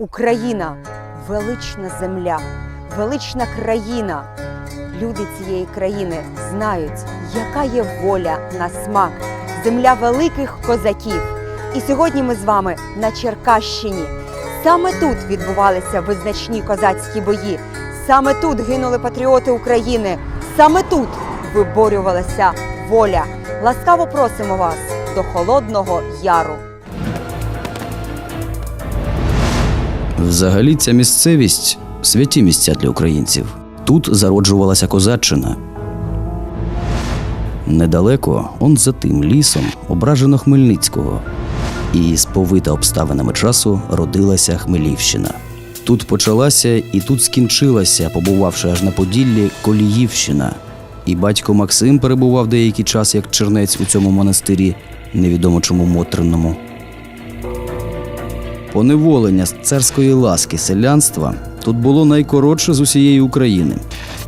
Україна велична земля, велична країна. Люди цієї країни знають, яка є воля на смак, земля великих козаків. І сьогодні ми з вами на Черкащині. Саме тут відбувалися визначні козацькі бої. Саме тут гинули патріоти України. Саме тут виборювалася воля. Ласкаво просимо вас до Холодного Яру. Взагалі, ця місцевість святі місця для українців. Тут зароджувалася козаччина. Недалеко, он за тим лісом, ображено Хмельницького. І сповита обставинами часу родилася Хмелівщина. Тут почалася і тут скінчилася, побувавши аж на Поділлі, Коліївщина. І батько Максим перебував деякий час як чернець у цьому монастирі, невідомо чому Мотринному. Поневолення з царської ласки селянства тут було найкоротше з усієї України.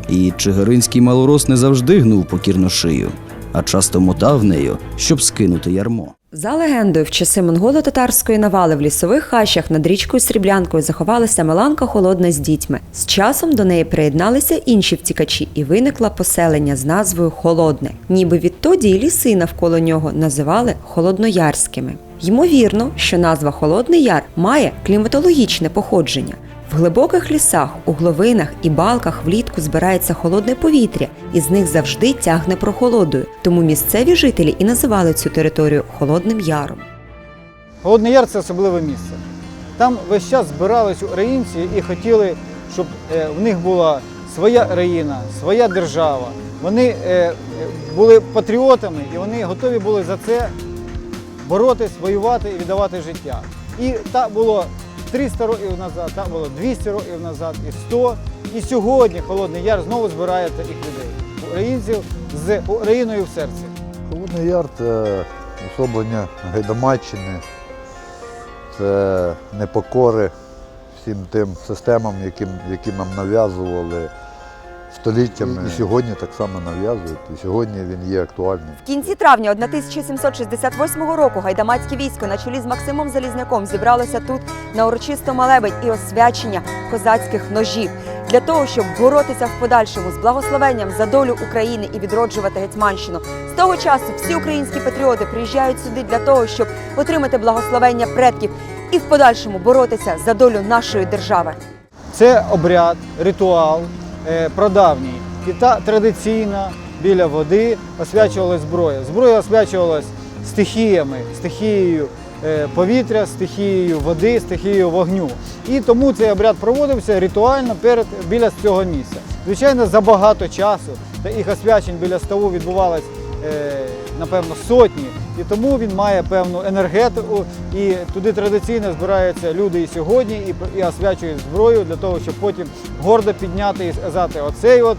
І чигиринський малорос не завжди гнув покірно шию, а часто мотав нею, щоб скинути ярмо. За легендою, в часи монголо-татарської навали в лісових хащах над річкою Сріблянкою заховалася Меланка Холодна з дітьми. З часом до неї приєдналися інші втікачі, і виникло поселення з назвою Холодне. Ніби відтоді і ліси навколо нього називали холодноярськими. Ймовірно, що назва Холодний Яр має кліматологічне походження. В глибоких лісах, угловинах і балках влітку збирається холодне повітря, і з них завжди тягне прохолодою. Тому місцеві жителі і називали цю територію Холодним Яром. Голодний Яр це особливе місце. Там весь час збирались українці і хотіли, щоб е, в них була своя країна, своя держава. Вони е, е, були патріотами і вони готові були за це боротись, воювати і віддавати життя. І так було 300 років назад, так було 200 років назад, і 100. І сьогодні Холодний Яр знову збирає таких людей, українців з Україною в серці. Холодний Яр це особлення Гайдамаччини, це непокори всім тим системам, яким, які нам нав'язували століттями. І сьогодні так само нав'язують, і сьогодні він є актуальним. В кінці травня 1768 року гайдамацьке військо на чолі з Максимом Залізняком зібралося тут на урочисто молебень і освячення козацьких ножів для того, щоб боротися в подальшому з благословенням за долю України і відроджувати Гетьманщину. З того часу всі українські патріоти приїжджають сюди для того, щоб отримати благословення предків і в подальшому боротися за долю нашої держави. Це обряд, ритуал прадавній. І та традиційна біля води освячувалась зброя. Зброя освячувалась стихіями, стихією е, повітря, стихією води, стихією вогню. І тому цей обряд проводився ритуально перед біля цього місця. Звичайно, за багато часу та їх освячень біля ставу відбувалось е, напевно сотні. І тому він має певну енергетику, і туди традиційно збираються люди і сьогодні, і, і освячують зброю для того, щоб потім гордо підняти і сказати, оцей от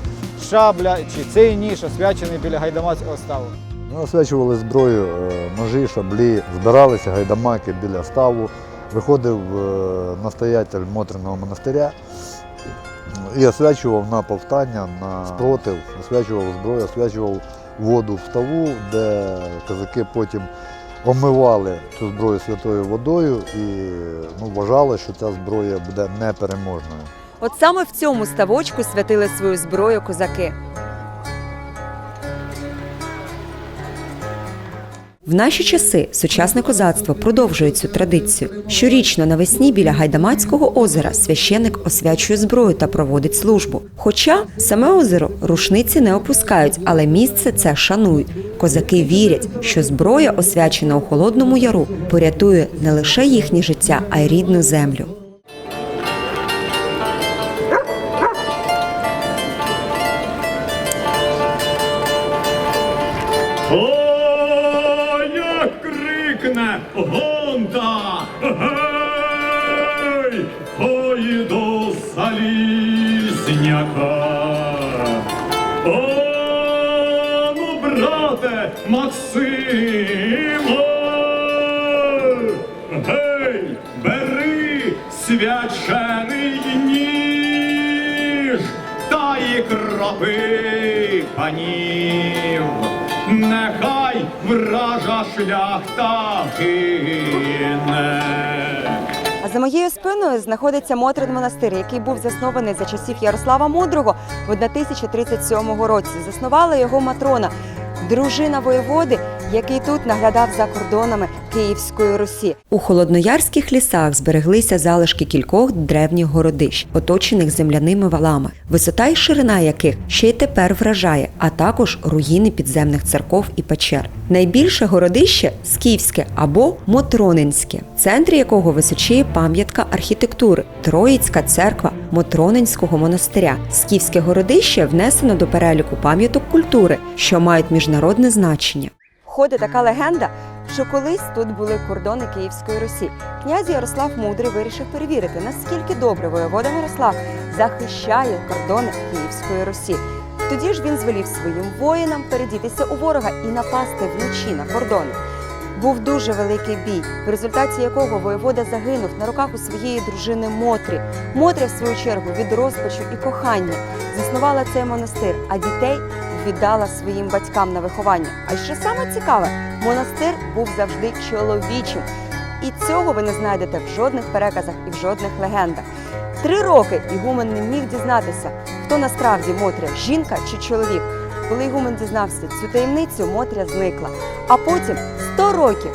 шабля чи цей ніж освячений біля гайдамацького ставу. Ми освячували зброю, е, ножі, шаблі, збиралися гайдамаки біля ставу. Виходив е, настоятель Мотряного монастиря і освячував на повстання, на спротив, освячував зброю, освячував воду в ставу, де козаки потім омивали цю зброю святою водою і ну, вважали, що ця зброя буде непереможною. От саме в цьому ставочку святили свою зброю козаки. В наші часи сучасне козацтво продовжує цю традицію. Щорічно навесні біля Гайдамацького озера священик освячує зброю та проводить службу. Хоча саме озеро рушниці не опускають, але місце це шанують. Козаки вірять, що зброя, освячена у холодному яру, порятує не лише їхнє життя, а й рідну землю. До залізняка! О, ну, брате Максиме! Гей, бери свячений ніж та й кропи панів. Нехай вража шляхта за моєю спиною знаходиться Мотрин монастир, який був заснований за часів Ярослава Мудрого в 1037 році. Заснувала його Матрона, дружина воєводи, який тут наглядав за кордонами Київської Русі. У холодноярських лісах збереглися залишки кількох древніх городищ, оточених земляними валами, висота і ширина яких ще й тепер вражає, а також руїни підземних церков і печер. Найбільше городище скіфське або Мотронинське, в центрі якого височіє пам'ятка архітектури Троїцька церква Мотронинського монастиря. Скіфське городище внесено до переліку пам'яток культури, що мають міжнародне значення. Ходить така легенда, що колись тут були кордони Київської Русі. Князь Ярослав Мудрий вирішив перевірити, наскільки добре воєвода Мирослав захищає кордони Київської Русі. Тоді ж він звелів своїм воїнам передітися у ворога і напасти вночі на кордони. Був дуже великий бій, в результаті якого воєвода загинув на руках у своєї дружини Мотрі. Мотря, в свою чергу, від розпачу і кохання заснувала цей монастир, а дітей віддала своїм батькам на виховання. А що саме цікаве, монастир був завжди чоловічим. І цього ви не знайдете в жодних переказах і в жодних легендах. Три роки Ігумен не міг дізнатися, хто насправді Мотря, жінка чи чоловік. Коли Ігумен дізнався цю таємницю, Мотря зникла. А потім 100 років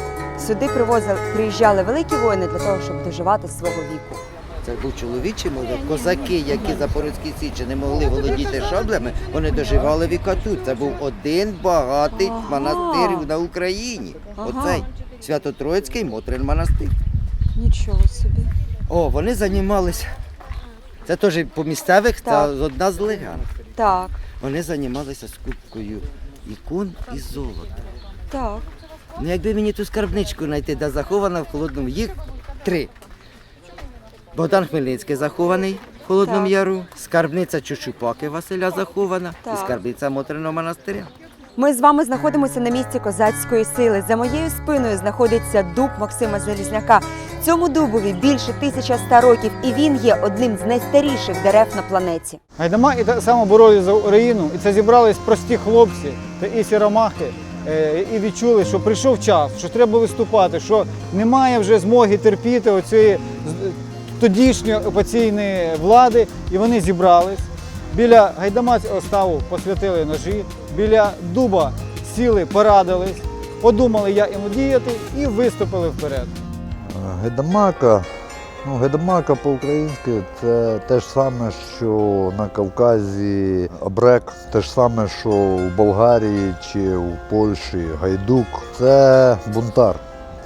сюди привозили, приїжджали великі воїни для того, щоб доживати свого віку. Це був чоловічий молот. Козаки, які Запорозькі січі не могли володіти шаблями, вони доживали віка тут. Це був один багатий Ага. монастир на Україні. Оцей Свято-Троїцький Мотрин монастир. Нічого собі. О, вони займалися. Це теж по місцевих, Так. це одна з легенд. Так, Вони займалися скупкою ікон і золота. так. Ну, якби мені ту скарбничку знайти, де захована в холодному, їх три. Богдан Хмельницький захований в Холодному Так. Яру, скарбниця Чучупаки Василя захована Так. і скарбниця Мотриного монастиря. Ми з вами знаходимося на місці козацької сили. За моєю спиною знаходиться дуб Максима Залізняка. Цьому дубові більше 1100 років, і він є одним з найстаріших дерев на планеті. Гайдама і так само боролися за Україну, і це зібрались прості хлопці та і сіромахи, е, і відчули, що прийшов час, що треба виступати, що немає вже змоги терпіти оцієї з- тодішньої окупаційної влади, і вони зібрались. Біля гайдамацького ставу посвятили ножі, біля дуба сіли, порадились, подумали, як йому діяти, і виступили вперед. Гайдамака, ну, гайдамака по-українськи це те ж саме, що на Кавказі Абрек, те ж саме, що у Болгарії чи у Польщі Гайдук. Це бунтар.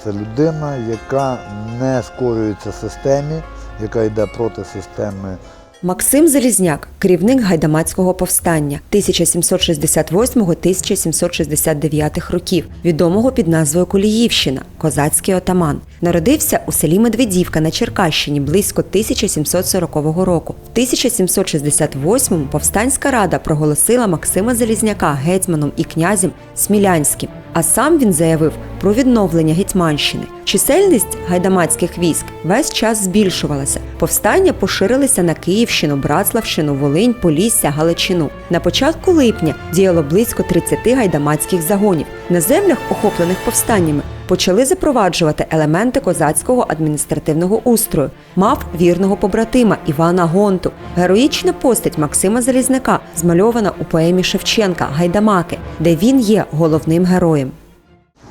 Це людина, яка не скорюється системі, яка йде проти системи. Максим Залізняк, керівник гайдамацького повстання 1768-1769 років, відомого під назвою Коліївщина, козацький отаман. Народився у селі Медведівка на Черкащині близько 1740 року. В 1768-му повстанська рада проголосила Максима Залізняка гетьманом і князем Смілянським. А сам він заявив про відновлення Гетьманщини. Чисельність гайдамацьких військ весь час збільшувалася. Повстання поширилися на Київщину, Братславщину, Волинь, Полісся, Галичину. На початку липня діяло близько 30 гайдамацьких загонів. На землях, охоплених повстаннями, почали запроваджувати елементи козацького адміністративного устрою. Мав вірного побратима Івана Гонту. Героїчна постать Максима Залізняка змальована у поемі Шевченка Гайдамаки, де він є головним героєм.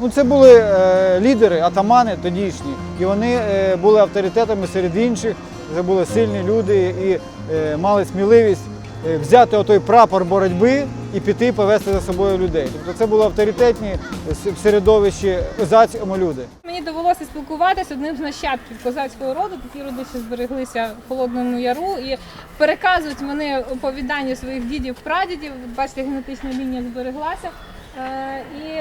Ну, це були е, лідери, атамани тодішні, і вони е, були авторитетами серед інших. Це були сильні люди і е, мали сміливість е, взяти отой прапор боротьби і піти повести за собою людей. Тобто це були авторитетні е, в середовищі козацькому люди. Мені довелося спілкуватися одним з нащадків козацького роду. Такі роди ще збереглися в Холодному Яру і переказують вони оповідання своїх дідів, прадідів. Бачите, генетична лінія збереглася. Е, І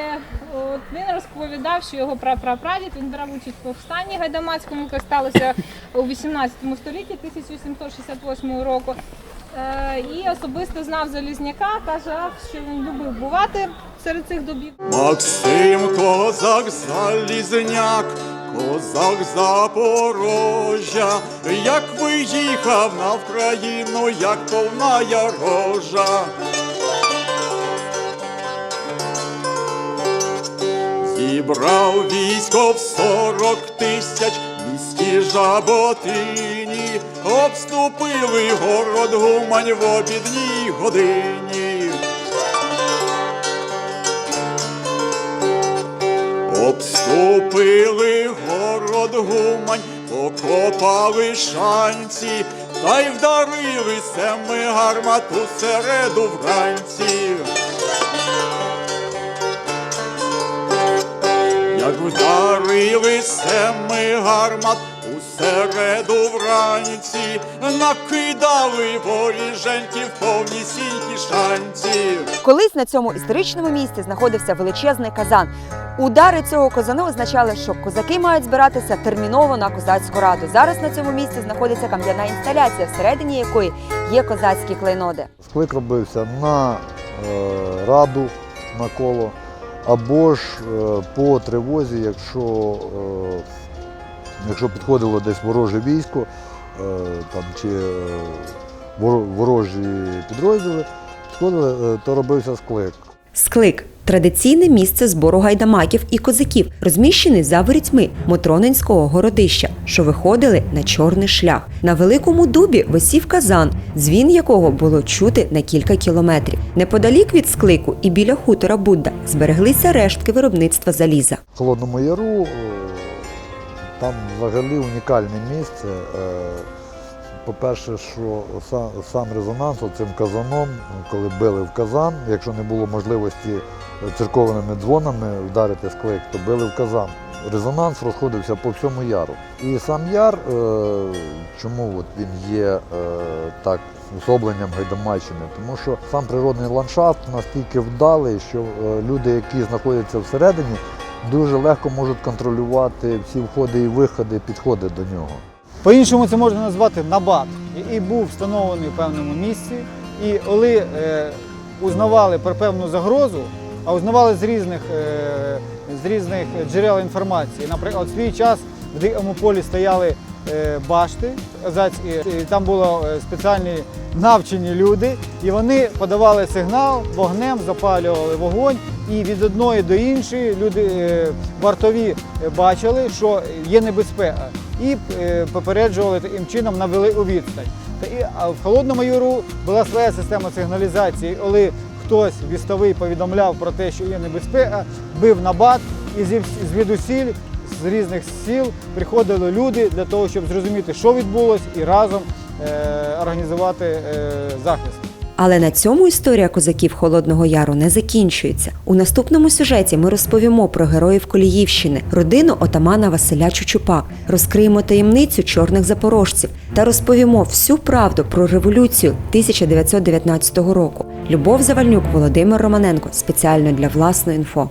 от він розповідав, що його прапрапрадід він брав участь в повстанні гайдамацькому, яке сталося у 18 столітті 1768 року. Е, І особисто знав Залізняка, каже, що він любив бувати серед цих добів. Максим козак залізняк, козак Запорожжя, як виїхав на Вкраїну, як повна ярожа. Зібрав військо в сорок тисяч, місті жаботині, обступили город гумань в обідній годині. Обступили город гумань, покопали шанці, та й вдарили семи гармат у середу вранці. Як вдарили семи гармат у середу вранці, накидали воріженьки в повнісінькі шанці. Колись на цьому історичному місці знаходився величезний казан. Удари цього казану означали, що козаки мають збиратися терміново на козацьку раду. Зараз на цьому місці знаходиться кам'яна інсталяція, всередині якої є козацькі клейноди. Склик робився на е, раду на коло, або ж е, по тривозі, якщо, е, якщо підходило десь вороже військо е, там, чи ворожі підрозділи, то робився склик. Склик традиційне місце збору гайдамаків і козаків, розміщений за ворітьми Мотронинського городища, що виходили на чорний шлях. На великому дубі висів казан, дзвін якого було чути на кілька кілометрів. Неподалік від склику і біля хутора Будда збереглися рештки виробництва заліза. В Холодному Яру е, там взагалі унікальне місце. По-перше, що сам, сам резонанс цим казаном, коли били в казан, якщо не було можливості церковними дзвонами вдарити склик, то били в казан. Резонанс розходився по всьому яру. І сам яр, е, чому от він є е, так особленням Гайдамаччини? Тому що сам природний ландшафт настільки вдалий, що е, люди, які знаходяться всередині, дуже легко можуть контролювати всі входи і виходи, підходи до нього. По-іншому це можна назвати набат. І був встановлений в певному місці. І коли е, узнавали про певну загрозу, а узнавали з різних, е, з різних джерел інформації. Наприклад, в свій час в дикому полі стояли е, башти і там були е, спеціальні навчені люди, і вони подавали сигнал, вогнем запалювали вогонь, і від одної до іншої люди е, вартові бачили, що є небезпека, і е, попереджували таким чином на велику відстань. Та і в холодному яру була своя система сигналізації, коли хтось вістовий повідомляв про те, що є небезпека, бив на бат, і звідусіль з різних сіл приходили люди для того, щоб зрозуміти, що відбулось, і разом е, організувати е, захист. Але на цьому історія козаків Холодного Яру не закінчується. У наступному сюжеті ми розповімо про героїв Коліївщини, родину отамана Василя Чучупак, розкриємо таємницю чорних запорожців та розповімо всю правду про революцію 1919 року. Любов Завальнюк, Володимир Романенко спеціально для власної інфо.